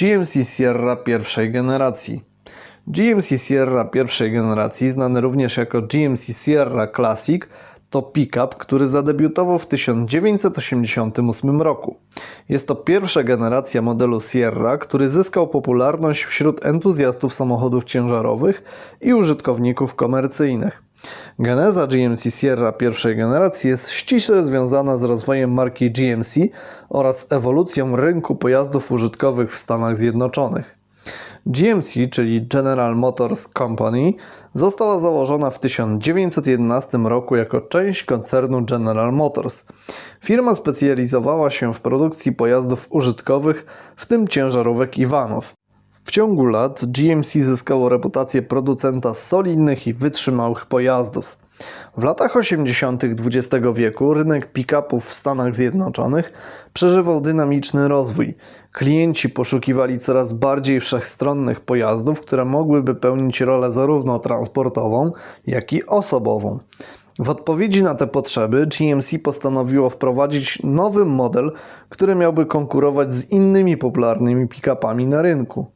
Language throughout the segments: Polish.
GMC Sierra pierwszej generacji. GMC Sierra pierwszej generacji, znany również jako GMC Sierra Classic, to pick-up, który zadebiutował w 1988 roku. Jest to pierwsza generacja modelu Sierra, który zyskał popularność wśród entuzjastów samochodów ciężarowych i użytkowników komercyjnych. Geneza GMC Sierra pierwszej generacji jest ściśle związana z rozwojem marki GMC oraz ewolucją rynku pojazdów użytkowych w Stanach Zjednoczonych. GMC, czyli General Motors Company, została założona w 1911 roku jako część koncernu General Motors. Firma specjalizowała się w produkcji pojazdów użytkowych, w tym ciężarówek i vanów. W ciągu lat GMC zyskało reputację producenta solidnych i wytrzymałych pojazdów. W latach 80. XX wieku rynek pick-upów w Stanach Zjednoczonych przeżywał dynamiczny rozwój. Klienci poszukiwali coraz bardziej wszechstronnych pojazdów, które mogłyby pełnić rolę zarówno transportową, jak i osobową. W odpowiedzi na te potrzeby GMC postanowiło wprowadzić nowy model, który miałby konkurować z innymi popularnymi pick-upami na rynku.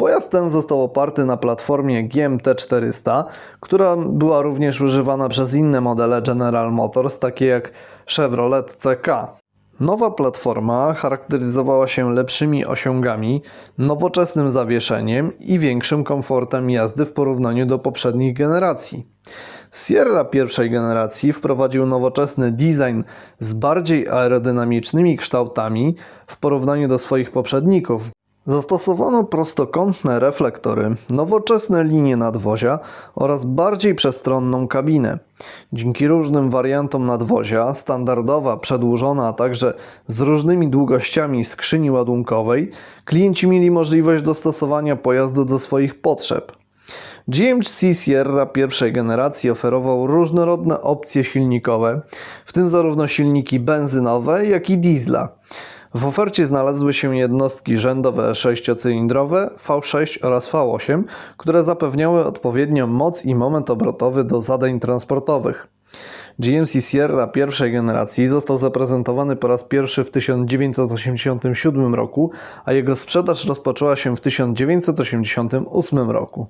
Pojazd ten został oparty na platformie GMT400, która była również używana przez inne modele General Motors, takie jak Chevrolet CK. Nowa platforma charakteryzowała się lepszymi osiągami, nowoczesnym zawieszeniem i większym komfortem jazdy w porównaniu do poprzednich generacji. Sierra pierwszej generacji wprowadził nowoczesny design z bardziej aerodynamicznymi kształtami w porównaniu do swoich poprzedników. Zastosowano prostokątne reflektory, nowoczesne linie nadwozia oraz bardziej przestronną kabinę. Dzięki różnym wariantom nadwozia, standardowa, przedłużona, a także z różnymi długościami skrzyni ładunkowej, klienci mieli możliwość dostosowania pojazdu do swoich potrzeb. GMC Sierra pierwszej generacji oferował różnorodne opcje silnikowe, w tym zarówno silniki benzynowe, jak i diesla. W ofercie znalazły się jednostki rzędowe 6-cylindrowe, V6 oraz V8, które zapewniały odpowiednią moc i moment obrotowy do zadań transportowych. GMC Sierra pierwszej generacji został zaprezentowany po raz pierwszy w 1987 roku, a jego sprzedaż rozpoczęła się w 1988 roku.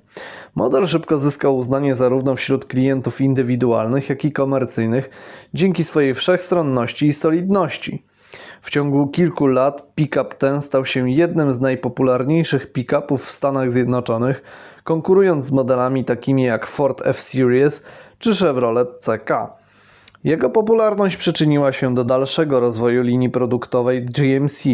Model szybko zyskał uznanie zarówno wśród klientów indywidualnych, jak i komercyjnych dzięki swojej wszechstronności i solidności. W ciągu kilku lat pick-up ten stał się jednym z najpopularniejszych pick-upów w Stanach Zjednoczonych, konkurując z modelami takimi jak Ford F-Series czy Chevrolet CK. Jego popularność przyczyniła się do dalszego rozwoju linii produktowej GMC.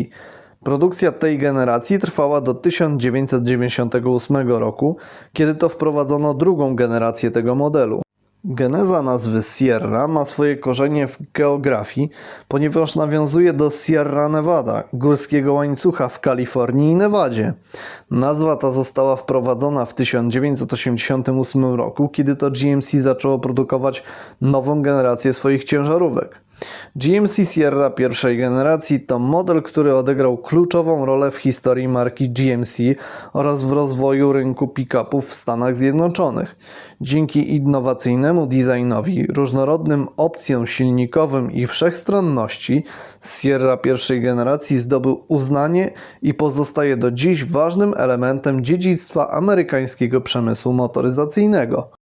Produkcja tej generacji trwała do 1998 roku, kiedy to wprowadzono drugą generację tego modelu. Geneza nazwy Sierra ma swoje korzenie w geografii, ponieważ nawiązuje do Sierra Nevada, górskiego łańcucha w Kalifornii i Nevadzie. Nazwa ta została wprowadzona w 1988 roku, kiedy to GMC zaczęło produkować nową generację swoich ciężarówek. GMC Sierra pierwszej generacji to model, który odegrał kluczową rolę w historii marki GMC oraz w rozwoju rynku pick-upów w Stanach Zjednoczonych. Dzięki innowacyjnemu designowi, różnorodnym opcjom silnikowym i wszechstronności, Sierra pierwszej generacji zdobył uznanie i pozostaje do dziś ważnym elementem dziedzictwa amerykańskiego przemysłu motoryzacyjnego.